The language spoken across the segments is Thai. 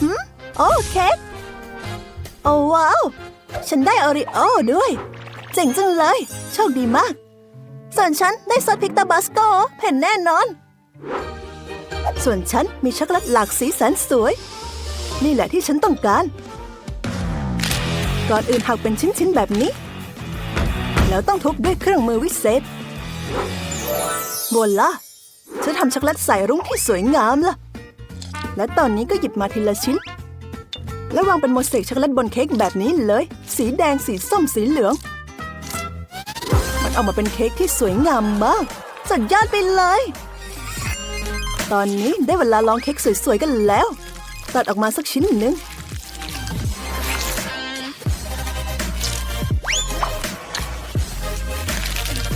หืมโอ้เค้กโอ้ว้าว ฉันได้โอริโอด้วย เจ๋งจังเลย โชคดีมาก ส่วนฉันได้ซอสพริกตาบาสโกเผ็ดแน่นอน ส่วนฉันมีช็อกโกแลตหลากสีสันสวย นี่แหละที่ฉันต้องการ ก่อนอื่นหักเป็นชิ้น ๆ แบบนี้ แล้วต้องทุบด้วยเครื่องมือวิเศษบนละฉันทำช็อกโกแลตใส่รุ้งที่สวยงามล่ะ และตอนนี้ก็หยิบมาทีละชิ้น แล้ววางเป็นโมเสกช็อกโกแลตบนเค้กแบบนี้เลย สีแดงสีส้มสีเหลือง มันออกมาเป็นเค้กที่สวยงามมาก สุดยอดไปเลย ตอนนี้ได้เวลาลองเค้กสวยๆกันแล้ว ตัดออกมาสักชิ้นหนึ่ง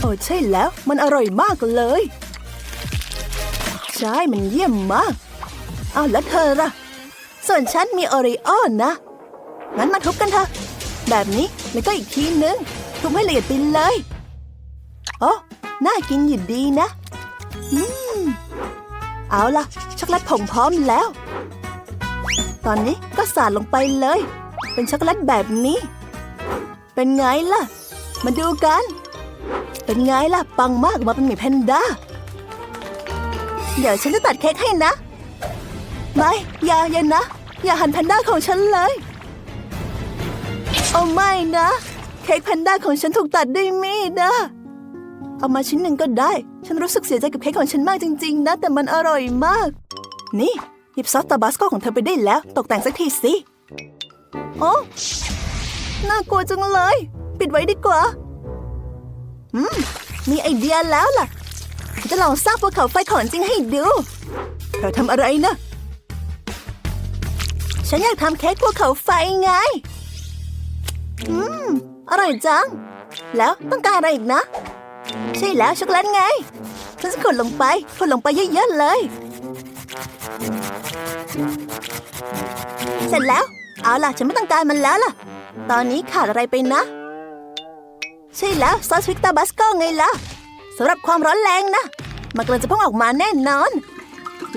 โอ้ใช่แล้วมันอร่อยมากเลย ใช่มันเยี่ยมมาก เอาแล้วเธอล่ะ ส่วนฉันมีโอริโอนนะ งั้นมาทุบกันเถอะ แบบนี้แล้วก็อีกทีนึง ทุบให้ละเอียดไปเลยโอ้น่ากินอยู่ดีนะ อืม เอาล่ะ ช็อกโกแลตผงพร้อมแล้ว ตอนนี้ก็สาดลงไปเลย เป็นช็อกโกแลตแบบนี้ เป็นไงล่ะ มาดูกัน เป็นไงล่ะ ปังมากมาเป็นหมีแพนด้า เดี๋ยวฉันจะตัดเค้กให้นะ ไม่ อย่าอย่านะ อย่าหันแพนด้าของฉันเลยโอ้ไม่นะ เค้กแพนด้าของฉันถูกตัดด้วยมีดนะ เอามาชิ้นหนึ่งก็ได้ ฉันรู้สึกเสียใจกับเค้กของฉันมากจริง ๆ นะ แต่มันอร่อยมาก นี่ หยิบซอสตาบาสโกของเธอไปได้แล้ว ตกแต่งสักทีสิโอ้น่ากลัวจังเลย ปิดไว้ดีกว่า อืม มีไอเดียแล้วล่ะ จะลองสร้างภูเขาไฟของจริงให้ดู เธอทำอะไรนะ ฉันอยากทำเค้กภูเขาไฟไง อืม อร่อยจัง แล้วต้องการอะไรอีกนะ ใช่แล้วช็อกโกแลตไง ฉันจะกดลงไปกดลงไปเยอะๆเลย เสร็จแล้ว เอาล่ะ ฉันไม่ต้องการมันแล้วล่ะ ตอนนี้ขาดอะไรไปนะ ใช่แล้วซอสพริกตาบัสโกไงล่ะสำหรับความร้อนแรงนะ มันกำลังจะพุ่งออกมาแน่นอน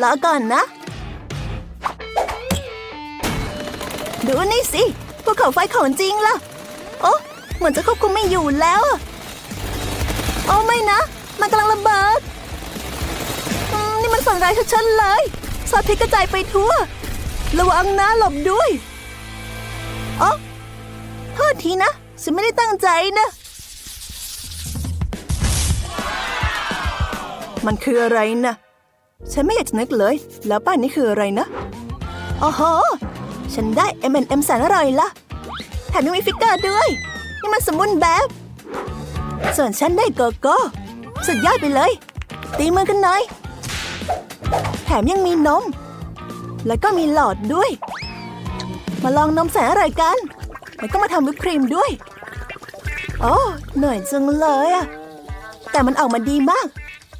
รอก่อนนะ ดูนี่สิภูเขาไฟของจริงล่ะ โอ้เหมือนจะควบคุมไม่อยู่แล้วอะโอ้ไม่นะ มันกำลังระเบิดนี่มันฝันร้ายชัดๆเลยซอสพริกกระจายไปทั่ว ระวังนะหลบด้วยโอ้โทษทีนะ ฉันไม่ได้ตั้งใจนะ มันคืออะไรนะ ฉันไม่อยากจะนึกเลย แล้วป้านนี้คืออะไรนะ โอ้โห ฉันได้ M&M แสนอร่อยละแถมยังมีฟิกเกอร์ด้วย นี่มันสมบูรณ์แบบ ส่วนฉันได้โกโก้สุดยอดไปเลย ตีมือกันหน่อย แถมยังมีนม แล้วก็มีหลอดด้วย มาลองนมแสนอร่อยกัน แล้วก็มาทำวิปครีมด้วย โอ้เหนื่อยจังเลยอะแต่มันออกมาดีมาก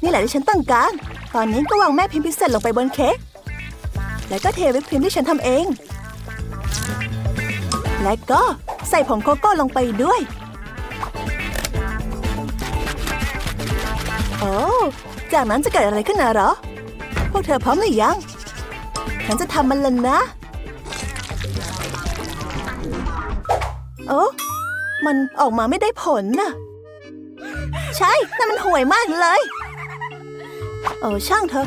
นี่แหละที่ฉันต้องการ ตอนนี้ก็วางแม่พิมพ์พิเศษลงไปบนเค้กแล้วก็เทวิปครีมที่ฉันทำเอง และก็ใส่ผงโกโก้ลงไปด้วย โอ้ จากนั้นจะเกิดอะไรขึ้นนะหรอ พวกเธอพร้อมหรือยังฉันจะทำมันแล้วนะ โอ้มันออกมาไม่ได้ผลน่ะ ใช่นั่นมันห่วยมากเลย โอ้ช่างเถอะ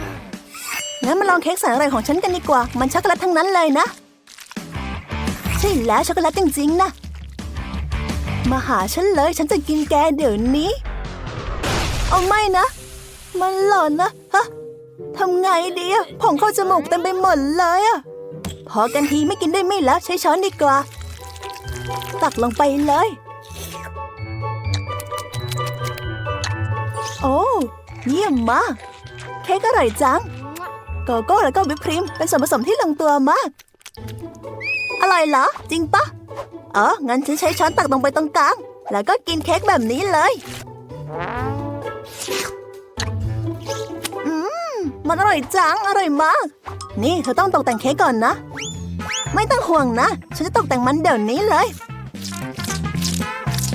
งั้นมาลองเค้กแสนอร่อยของฉันกันดีกว่า มันช็อกโกแลตทั้งนั้นเลยนะ ใช่แล้วช็อกโกแลตจริงๆนะมาหาฉันเลยฉันจะกินแกเดี๋ยวนี้ เอาไม่นะ มันหล่อนนะฮะทำไงดีอะผงเข้าจมูกเต็มไปหมดเลยอะพอกันทีไม่กินได้ไม่แล้วใช้ช้อนดีกว่า ตักลงไปเลย โอ้เยี่ยมมาก เค้กอร่อยจัง โกโก้แล้วก็วิปครีมเป็นส่วนผสมที่ลงตัวมาก อร่อยเหรอ จริงปะเอองั้นฉันใช้ช้อนตักลงไปตรงกลาง แล้วก็กินเค้กแบบนี้เลย อืม มันอร่อยจัง อร่อยมาก นี่เธอต้องตกแต่งเค้กก่อนนะ ไม่ต้องห่วงนะ ฉันจะตกแต่งมันเดี๋ยวนี้เลย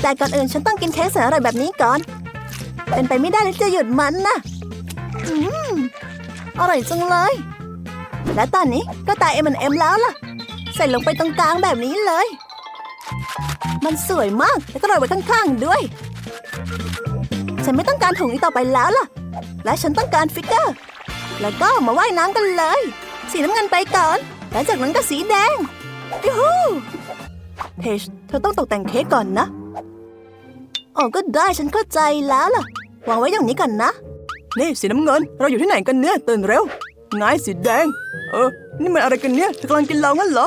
แต่ก่อนอื่นฉันต้องกินเค้กแสนอร่อยแบบนี้ก่อน เป็นไปไม่ได้เลยจะหยุดมันนะอืม อร่อยจังเลย และตอนนี้ก็ตาย M&M แล้วล่ะ ใส่ลงไปตรงกลางแบบนี้เลย มันสวยมาก แล้วก็โรยไว้ข้างๆด้วย ฉันไม่ต้องการถุงอีกต่อไปแล้วล่ะ และฉันต้องการฟิกเกอร์ แล้วก็มาว่ายน้ำกันเลย สีน้ำเงินไปก่อนแล้วจากนั้นก็สีแดงยูฮูเพจเธอต้องตกแต่งเค้กก่อนนะอ๋อก็ได้ฉันเข้าใจแล้วล่ะวางไว้อย่างนี้ก่อนนะ นี่สีน้ำเงิน เราอยู่ที่ไหนกันเนี่ยตื่นเร็วไงสีแดง เออ นี่มันอะไรกันเนี่ยเธอกำลังกินเรางั้นเหรอ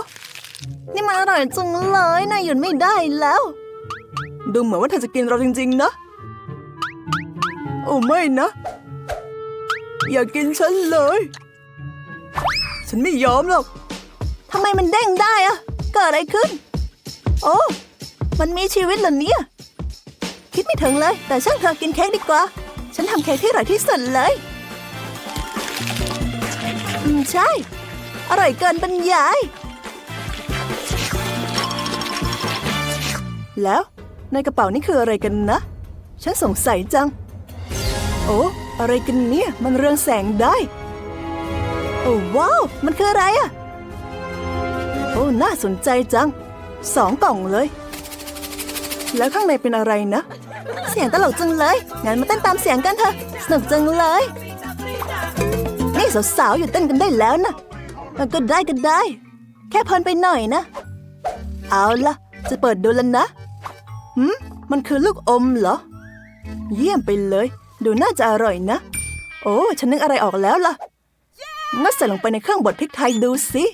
นี่มันอร่อยจังเลยนะหยุดไม่ได้แล้ว ดูเหมือนว่าเธอจะกินเราจริง ๆ นะ โอ้ไม่นะ อย่ากินฉันเลย ฉันไม่ยอมหรอก ทำไมมันเด้งได้อะเกิดอะไรขึ้น โอ้ มันมีชีวิตเหรอเนี่ย คิดไม่ถึงเลย แต่ช่างเธอกินเค้กดีกว่า ฉันทำเค้กที่อร่อยที่สุดเลย อืมใช่ อร่อยเกินบรรยาย แล้วในกระเป๋านี่คืออะไรกันนะ ฉันสงสัยจัง โอ้อะไรกันเนี่ยมันเรืองแสงได้ โอ้ว้าว มันคืออะไรอะโอ้น่าสนใจจัง สองกล่องเลย แล้วข้างในเป็นอะไรนะ เสียงตลกจังเลย งั้นมาเต้นตามเสียงกันเถอะ สนุกจังเลย นี่สาวๆอยู่เต้นกันได้แล้วนะ ก็ได้ก็ได้ แค่เพลินไปหน่อยนะ เอาละจะเปิดดูแล้วนะหืมมันคือลูกอมเหรอ เยี่ยมไปเลย ดูน่าจะอร่อยนะ โอ้ฉันนึกอะไรออกแล้วล่ะงั้นใส่ลงไปในเครื่องบดพริกไทยดูสิ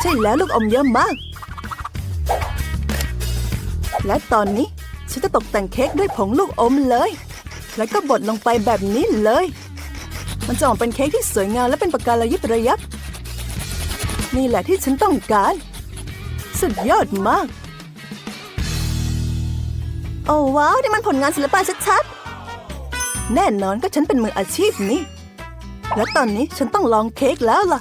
ใช่แล้วลูกอมเยอะมาก และตอนนี้ฉันจะตกแต่งเค้กด้วยผงลูกอมเลย แล้วก็บดลงไปแบบนี้เลย มันจะออกเป็นเค้กที่สวยงามและเป็นประการะยิบระยับ นี่แหละที่ฉันต้องการ สุดยอดมาก โอ้ว้าว นี่มันผลงานศิลปะชัดๆ แน่นอนก็ฉันเป็นมืออาชีพนี่ และตอนนี้ฉันต้องลองเค้กแล้วล่ะ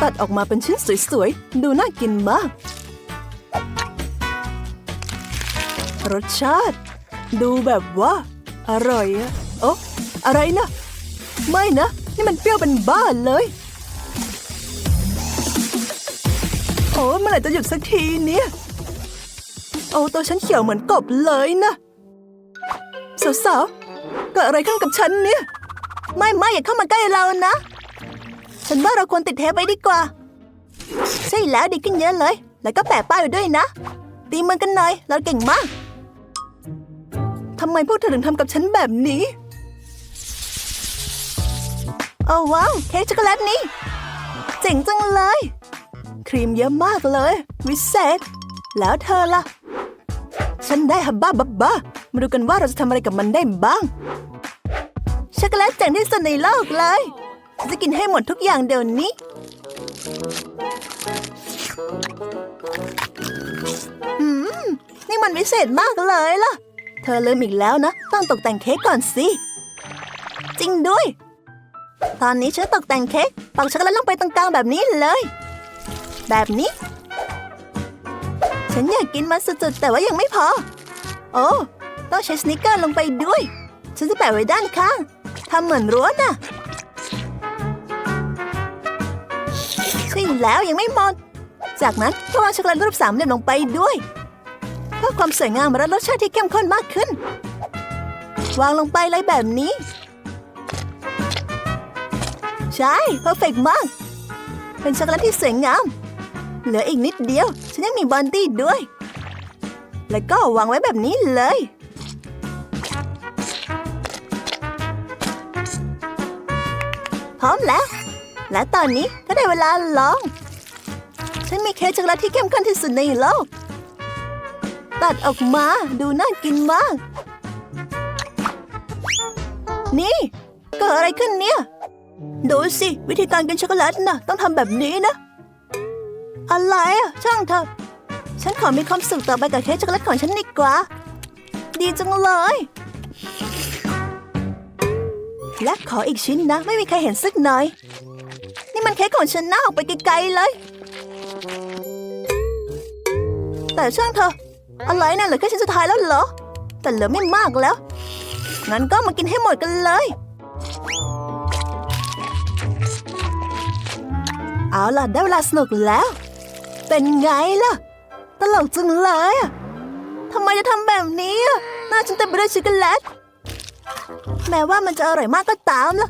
ตัดออกมาเป็นชิ้นสวยๆ ดูน่ากินมาก รสชาติ ดูแบบว่า อร่อยอะโอ้อะไรนะ ไม่นะ นี่มันเปรี้ยวเป็นบ้าเลย โอ้เมื่อไหร่จะหยุดสักทีเนี่ย โอ้ตัวฉันเขียวเหมือนกบเลยนะ สาวๆเกิดอะไรขึ้นกับฉันเนี่ย ไม่ไม่อย่าเข้ามาใกล้เรานะ ฉันว่าเราควรติดเทปไว้ดีกว่า ใช่แล้วดีขึ้นเยอะเลย แล้วก็แปะป้ายไว้ด้วยนะ ตีมือกันหน่อย เราเก่งมาก ทำไมพวกเธอถึงทำกับฉันแบบนี้ โอ้ว้าว เค้กช็อกโกแลตนี่ เจ๋งจังเลย ครีมเยอะมากเลย วิเศษ แล้วเธอล่ะ ฉันได้ฮับบ้าบับบ้ามาดูกันว่าเราจะทำอะไรกับมันได้บ้าง ช็อกโกแลตเจ๋งที่สุดในโลกเลยจะกินให้หมดทุกอย่างเดี๋ยวนี้ อืม นี่มันวิเศษมากเลยล่ะ เธอลืมอีกแล้วนะ ต้องตกแต่งเค้กก่อนสิ จริงด้วย ตอนนี้ฉันตกแต่งเค้กปักช็อกโกแลตลงไปตรงกลางแบบนี้เลย แบบนี้ ฉันอยากกินมันสุดๆ แต่ว่ายังไม่พอ โอ้ต้องใช้สนิกเกอร์ลงไปด้วย ฉันจะแปะไว้ด้านข้างทำเหมือนรั้วน่ะใช่แล้วยังไม่หมด จากนั้นก็วางช็อกโกแลตรูปสามเหลี่ยมลงไปด้วย พื่อความสวยงามและรสชาติที่เข้มข้นมากขึ้น วางลงไปเลยแบบนี้ ใช่เพอร์เฟกมาก เป็นช็อกโกแลตที่สวยงาม เหลืออีกนิดเดียว ฉันยังมีบอนตี้ด้วย แล้วก็วางไว้แบบนี้เลย พร้อมแล้ว และตอนนี้ก็ได้เวลาลอง ฉันมีเค้กช็อกโกแลตที่เข้มข้นที่สุดในโลก ตัดออกมา ดูน่ากินมาก นี่เกิดอะไรขึ้นเนี่ย ดูสิ วิธีการกินช็อกโกแลตนะต้องทำแบบนี้นะ อะไรอะช่างเถอะ ฉันขอมีความสุขต่อไปกับเค้กช็อกโกแลตของฉันดีกว่า ดีจังเลย และขออีกชิ้นนะ ไม่มีใครเห็นสักหน่อย นี่มันเค้กของฉันน่าออกไปไกลๆเลย แต่ช่างเถอะ อะไรนะเหลือแค่ชิ้นสุดท้ายแล้วเหรอ แต่เหลือไม่มากแล้ว งั้นก็มากินให้หมดกันเลย เอาล่ะได้เวลาสนุกแล้ว เป็นไงล่ะ ตลกจังเลยอะทำไมจะทำแบบนี้อะหน้าฉันเต็มไปด้วยช็อกโกแลต แม้ว่ามันจะอร่อยมากก็ตามล่ะ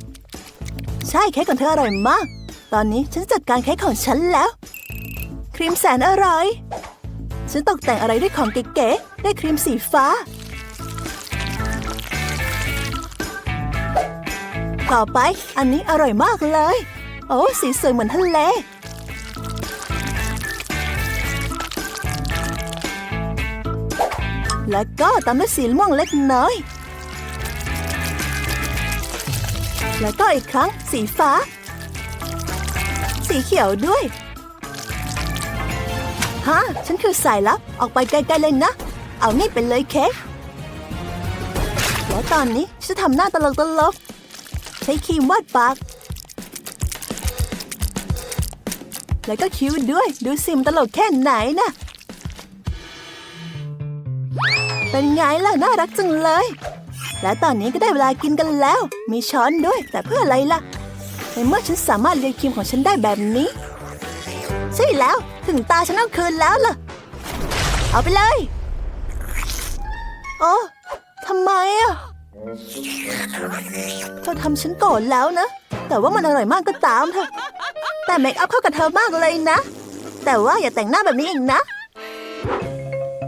ใช่เค้กของเธออร่อยมาก ตอนนี้ฉันจะจัดการเค้กของฉันแล้ว ครีมแสนอร่อย ฉันตกแต่งอะไรด้วยของเก๋ๆได้ครีมสีฟ้า ต่อไปอันนี้อร่อยมากเลย โอ้สีสวยเหมือนทะเล แล้วก็ตามด้วยสีม่วงเล็กน้อย แล้วก็อีกครั้งสีฟ้า สีเขียวด้วย ฮะ ฉันคือสายลับ ออกไปไกลๆเลยนะ เอานี่เป็นเลยเค้กแล้วตอนนี้ฉันทำหน้าตลกๆใช้ครีมวาดปาก แล้วก็คิ้วด้วย ดูสิมตลกแค่ไหนนะเป็นไงล่ะ น่ารักจังเลย และตอนนี้ก็ได้เวลากินกันแล้ว มีช้อนด้วย แต่เพื่ออะไรล่ะ ในเมื่อฉันสามารถเลียครีมของฉันได้แบบนี้ ใช่แล้วถึงตาฉันเอาคืนแล้วล่ะ เอาไปเลย โอ้ทำไมอะเธอทำฉันโกรธแล้วนะ แต่ว่ามันอร่อยมากก็ตามเถอะ แต่เมคอัพเข้ากับเธอมากเลยนะ แต่ว่าอย่าแต่งหน้าแบบนี้อีกนะ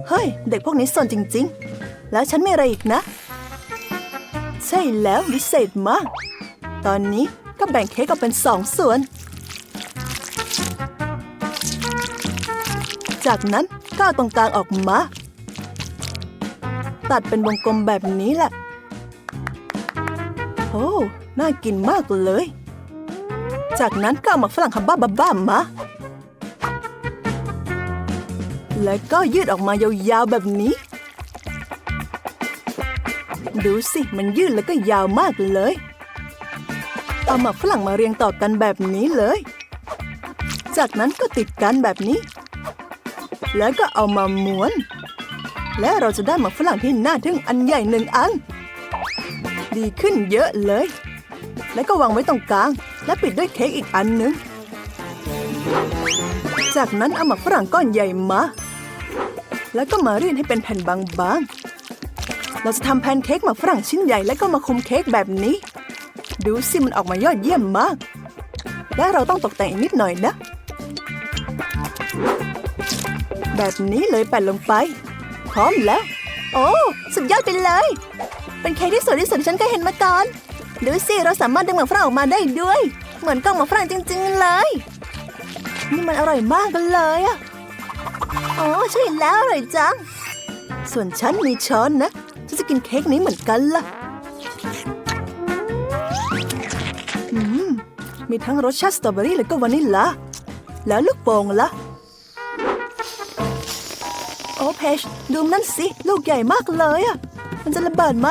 เฮ้ย เด็กพวกนี้สนจริง ๆ แล้วฉันไมีอะไรอีกนะ ใช่แล้ววิเศษมาก ตอนนี้ก็แบ่งเค้กออกเป็นสองส่วน จากนั้นก็เอาตรงกลางออกมา ตัดเป็นวงกลมแบบนี้แหละ โอ้ น่ากินมากเลย จากนั้นก็เอาหมักฝรั่งคัมบ้าบ้ามา แล้วก็ยืดออกมายาวๆแบบนี้ ดูสิมันยืดแล้วก็ยาวมากเลย เอาหมักฝรั่งมาเรียงต่อกันแบบนี้เลยจากนั้นก็ติดกันแบบนี้ แล้วก็เอามาม้วน และเราจะได้หมักฝรั่งที่น่าทึ่งอันใหญ่หนึ่งอัน ดีขึ้นเยอะเลย แล้วก็วางไว้ตรงกลาง และปิดด้วยเค้กอีกอันหนึ่งจากนั้นเอาหมักฝรั่งก้อนใหญ่มา แล้วก็มารีดให้เป็นแผ่นบางๆ เราจะทำแพนเค้กหมักฝรั่งชิ้นใหญ่แล้วก็มาคุมเค้กแบบนี้ ดูสิมันออกมายอดเยี่ยมมาก และเราต้องตกแต่งอีกนิดหน่อยนะ แบบนี้เลยแปะลงไป พร้อมแล้ว โอ้สุดยอดไปเลย เป็นเค้กที่สวยที่สุดที่ฉันเคยเห็นมาก่อน ดูสิเราสามารถดึงหมากฝรั่งออกมาได้ด้วย เหมือนกล่องหมากฝรั่งจริง ๆ เลยนี่มันอร่อยมากกันเลยอะโอ้ใช่แล้วอร่อยจัง ส่วนฉันมีช้อนนะฉันจะกินเค้กนี้เหมือนกันล่ะมมีทั้งรสชาติสตรอเบอรี่และก็วานิลลาแล้วลูกโป่งล่ะ เพชดูนั่นสิลูกใหญ่มากเลยอะ มันจะระเบิดไหม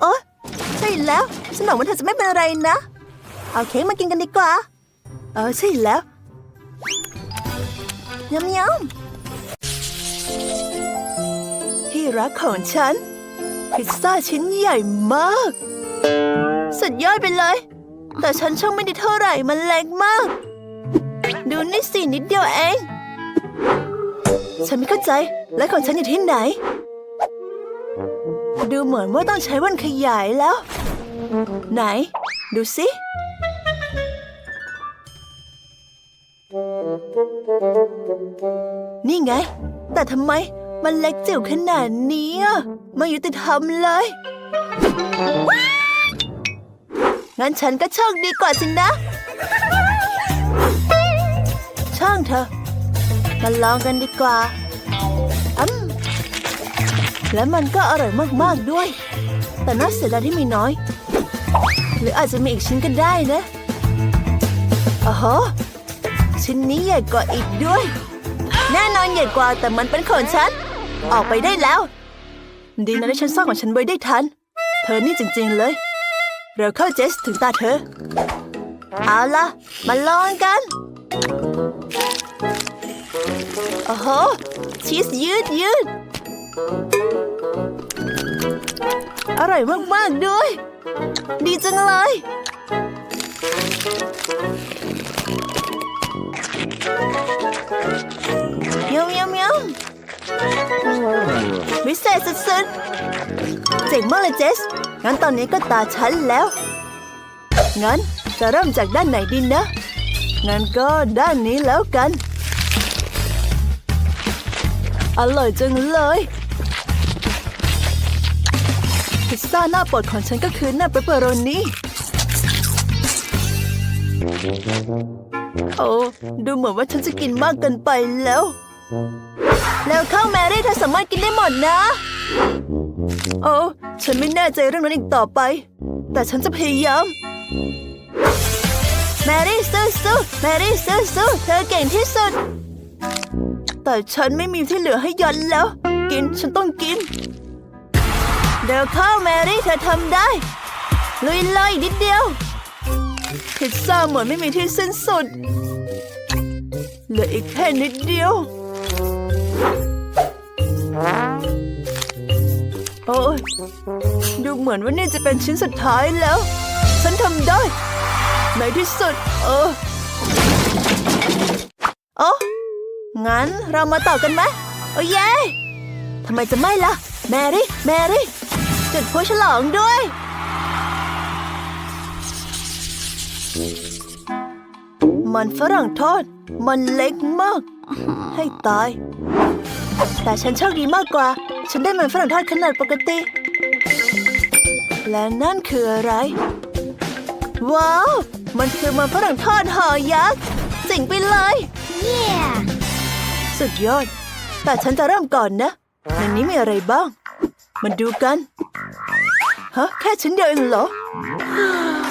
โอ้ใช่แล้วฉันหวังว่าเธอจะไม่เป็นอะไรนะ เอาเค้กมากินกันดีกว่า เออใช่แล้วยำยำที่รักของฉัน พิซซ่าชิ้นใหญ่มาก สุดยอดไปเลย แต่ฉันช่างไม่ได้เท่าไหร่มันเล็กมาก ดูนี่สินิดเดียวเอง ฉันไม่เข้าใจ และของฉันอยู่ที่ไหน ดูเหมือนว่าต้องใช้วันขยายแล้ว ไหน ดูสิ นี่ไง แต่ทำไมมันเล็กจิ๋วขนาดนี้ไม่ยุติธรรมเลย งั้นฉันก็โชคดีกว่าสินะ ช่างเถอ มาลองกันดีกว่าอืมและมันก็อร่อยมากๆด้วย แต่น่าเสียดายที่มีน้อย หรืออาจจะมีอีกชิ้นก็ได้นะโอ้โหชิ้นนี้ใหญ่กว่าอีกด้วย แน่นอนใหญ่กว่าแต่มันเป็นของฉัน ออกไปได้แล้ว ดีนะที่ฉันซ่อนของฉันไว้ได้ทัน เธอนี่จริงๆเลยเร็วเข้าเจสถึงตาเธอ เอาล่ะ มาลองกัน โอ้โหชีสยืดยืด อร่อยมาก ๆ ด้วย ดีจังเลย เยี่ยมเยี่ยมเยี่ยมวิเศษสุดๆ เจ๋งมากเลยเจส งั้นตอนนี้ก็ตาฉันแล้ว งั้นจะเริ่มจากด้านไหนดีนะ งั้นก็ด้านนี้แล้วกัน อร่อยจังเลย พิซซ่าหน้าโปรดของฉันก็คือหน้าเปปเปอโรนีโอ้ดูเหมือนว่าฉันจะกินมากเกินไปแล้ว แล้วข้าวแมรี่เธอสามารถกินได้หมดนะ โอ้ฉันไม่แน่ใจเรื่องนั้นอีกต่อไป แต่ฉันจะพยายาม แมรี่สู้สู้แมรี่สู้สู้เธอเก่งที่สุด แต่ฉันไม่มีที่เหลือให้ยันแล้ว กินฉันต้องกิน เดี๋ยวเข้าแมรี่เธอทำได้ ลุยเลยนิดเดียว พิซซ่าเหมือนไม่มีที่สิ้นสุด เหลืออีกแค่นิดเดียว โอ้ยดูเหมือนว่านี่จะเป็นชิ้นสุดท้ายแล้ว ฉันทำได้ในที่สุด เออโอ้ งั้นเรามาต่อกันไหมโอ้เย้ทำไมจะไม่ล่ะ แมรี่ แมรี่ จุดพลุฉลองด้วย มันฝรั่งทอด มันเล็กมาก ให้ตาย แต่ฉันโชคดีมากกว่า ฉันได้มันฝรั่งทอดขนาดปกติ และนั่นคืออะไร ว้าว มันคือมันฝรั่งทอดห่อยักษ์เจ๋งไปเลย Yeah! สุดยอด แต่ฉันจะเริ่มก่อนนะในนี้มีอะไรบ้าง มาดูกัน ฮะ แค่ชิ้นเดียวเองเหรอ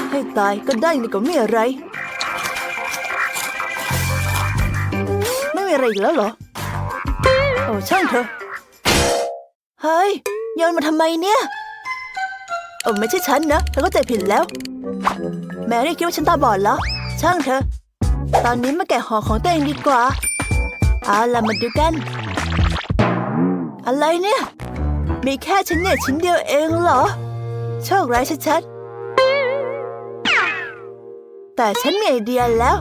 ให้ตายก็ได้นี่ก็ไม่อะไร ไม่มีอะไรอีกแล้วเหรอ โอ้ช่างเถอะ เฮ้ยโยนมาทำไมเนี่ยเออไม่ใช่ฉันนะเธอก็ใจผิดแล้ว แมรี่คิดว่าฉันตาบอดเหรอ ช่างเถอะตอนนี้มาแกะห่อของตัวเองดีกว่า เอาล่ะมาดูกัน อะไรเนี่ย มีแค่ชิ้นใหญ่ชิ้นเดียวเองเหรอ โชคร้ายชัดๆ แต่ฉันมีไอเดียแล้ว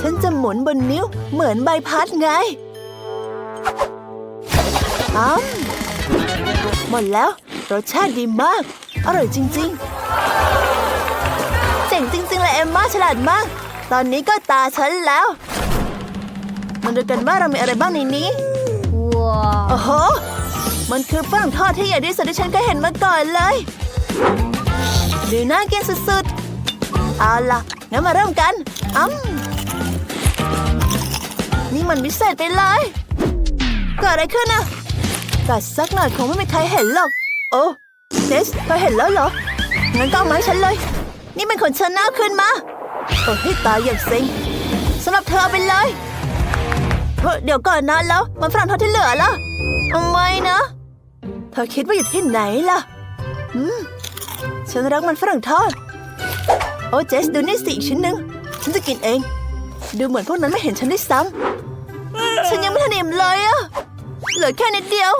ฉันจะหมุนบนนิ้วเหมือนใบพัดไงอ้มหมดแล้ว รสชาติดีมาก อร่อยจริงๆ เจ๋งจริงๆเลยเอมมาฉลาดมาก ตอนนี้ก็ตาฉันแล้ว มาดูกันว่าเรามีอะไรบ้างในนี้ Wow! โอ้โห มันคือฝรั่งทอดที่ใหญ่ที่สุดที่ฉันเคยเห็นมาก่อนเลย ดูน่ากินสุดๆ เอาล่ะ งั้นมาเริ่มกันอ้ำนี่มันพิเศษไปเลยเกิดอะไรขึ้นอะกัดสักหน่อยคงไม่มีใครเห็นหรอก โอ้เนสเธอเห็นแล้วเหรอ งั้นก็เอามาให้ฉันเลย นี่เป็นของฉันนะเอาขึ้นมาโอ้ให้ตายอย่างสิงสำหรับเธอเอาไปเลย เดี๋ยวก่อนนะแล้ว มันฝรั่งทอดที่เหลือล่ะทำไมนะ เธอคิดว่าอยู่ที่ไหนล่ะอืมฉันรักมันฝรั่งทอด โอ้เจสดูนี่สิอีกชิ้นหนึ่งฉันจะกินเอง ดูเหมือนพวกนั้นไม่เห็นฉันได้วยซ้ำฉันยังไม่ทันอิ่มเลยอะเหลือแค่นิดเดียว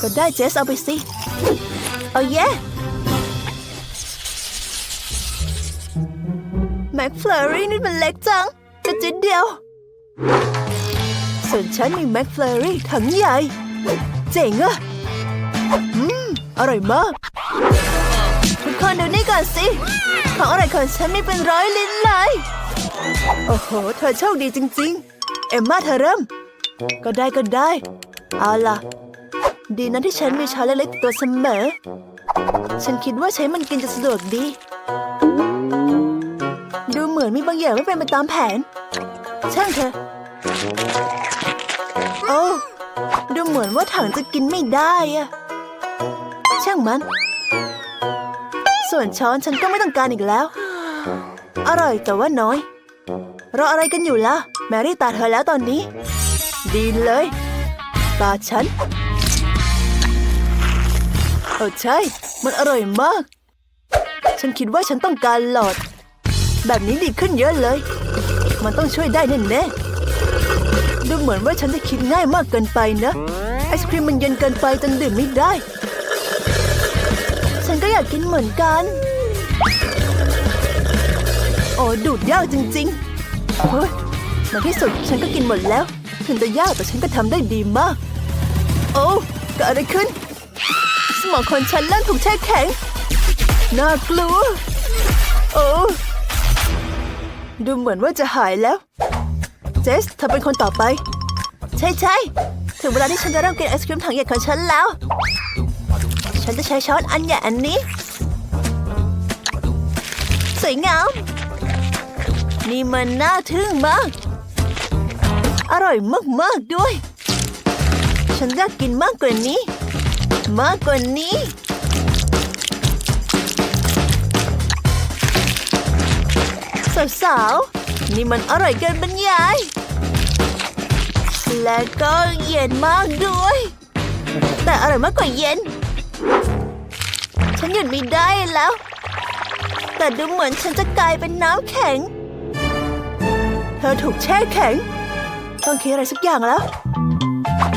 ก็ได้เจสเอาไปสิเอาเย้แม็กฟลอรี่นี่มันเล็กจังกระจิดเดียว ส่วนฉันมีแม็กฟลอรี่ถังใหญ่ เจ๋งอะอืม อร่อยมาก ทุกคนดูนี่ก่อนสิ ของอร่อยของฉันไมีเป็นร้อยลิ้นเลย โอ้โห เธอโชคดีจริง ๆ เอ็มมาเธอเริ่ม ก็ได้ก็ได้ เอาล่ะ ดีนะที่ฉันมีช้อนเล็กๆตัวเสมอ ฉันคิดว่าใช้มันกินจะสะดวกดี ดูเหมือนมีบางอย่างไม่เป็นไปตามแผน ช่างเถอะ โอ้ดูเหมือนว่าถังจะกินไม่ได้อะช่างมัน ส่วนช้อนฉันก็ไม่ต้องการอีกแล้ว อร่อยแต่ว่าน้อยรออะไรกันอยู่ล่ะ แมรี่ตาเธอแล้วตอนนี้ ดีเลย ตาฉันโอ้ใช่ มันอร่อยมาก ฉันคิดว่าฉันต้องการหลอด แบบนี้ดีขึ้นเยอะเลย มันต้องช่วยได้แน่ๆ ดูเหมือนว่าฉันจะคิดง่ายมากเกินไปนะ ไอศครีมมันเย็นเกินไปจนดื่มไม่ได้อยากกินเหมือนกัน โอ้ดูดยากจริงๆเฮ้ยในที่สุดฉันก็กินหมดแล้ว ถึงจะยากแต่ฉันก็ทำได้ดีมาก โอ้เกิดอะไรขึ้น สมองคนฉันเริ่มถูกแช่แข็ง น่ากลัว โอ้ดูเหมือนว่าจะหายแล้ว เจสเธอเป็นคนต่อไป ใช่ใช่ถึงเวลาที่ฉันจะเริ่มกินไอศครีมถังใหญ่ของฉันแล้ว ฉันจะใช้ช้อนอันใหญ่อันนี้ สวยงามนี่มันน่าทึ่งมาก อร่อยมากๆด้วย ฉันอยากกินมากกว่านี้ มากกว่านี้ สาวๆ นี่มันอร่อยเกินบรรยาย และก็เย็นมากด้วย แต่อร่อยมากกว่าเย็น ฉันหยุดไม่ได้แล้ว แต่ดูเหมือนฉันจะกลายเป็นน้ำแข็ง เธอถูกแช่แข็ง ต้องคิดอะไรสักอย่างแล้ว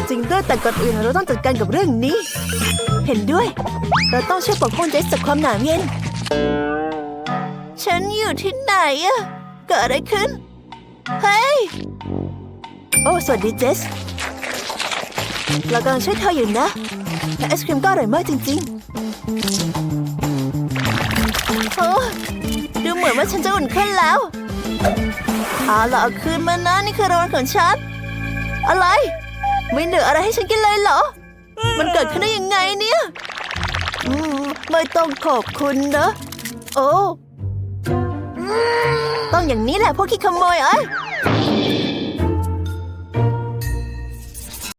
จริงด้วยแต่ก่อนอื่นเราต้องจัดการกับเรื่องนี้ เห็นด้วย เราต้องช่วยปกป้องเจสจากความหนาวเย็น ฉันอยู่ที่ไหนอะ เกิดอะไรขึ้น เฮ้ย โอ้ สวัสดีเจส เรากำลังช่วยเธออยู่นะและไอศครีมก็อร่อยมากจริงๆโอ้ดูเหมือนว่าฉันจะอุ่นขึ้นแล้วเอาล่ะเอาคืนมานะนี่คือรางวัลของฉัน อะไร ไม่เหลืออะไรให้ฉันกินเลยเหรอ มันเกิดขึ้นได้ยังไงเนี่ย อืม ไม่ต้องขอบคุณนะ โอ้ ต้องอย่างนี้แหละพวกขี้ขโมยเอ้ย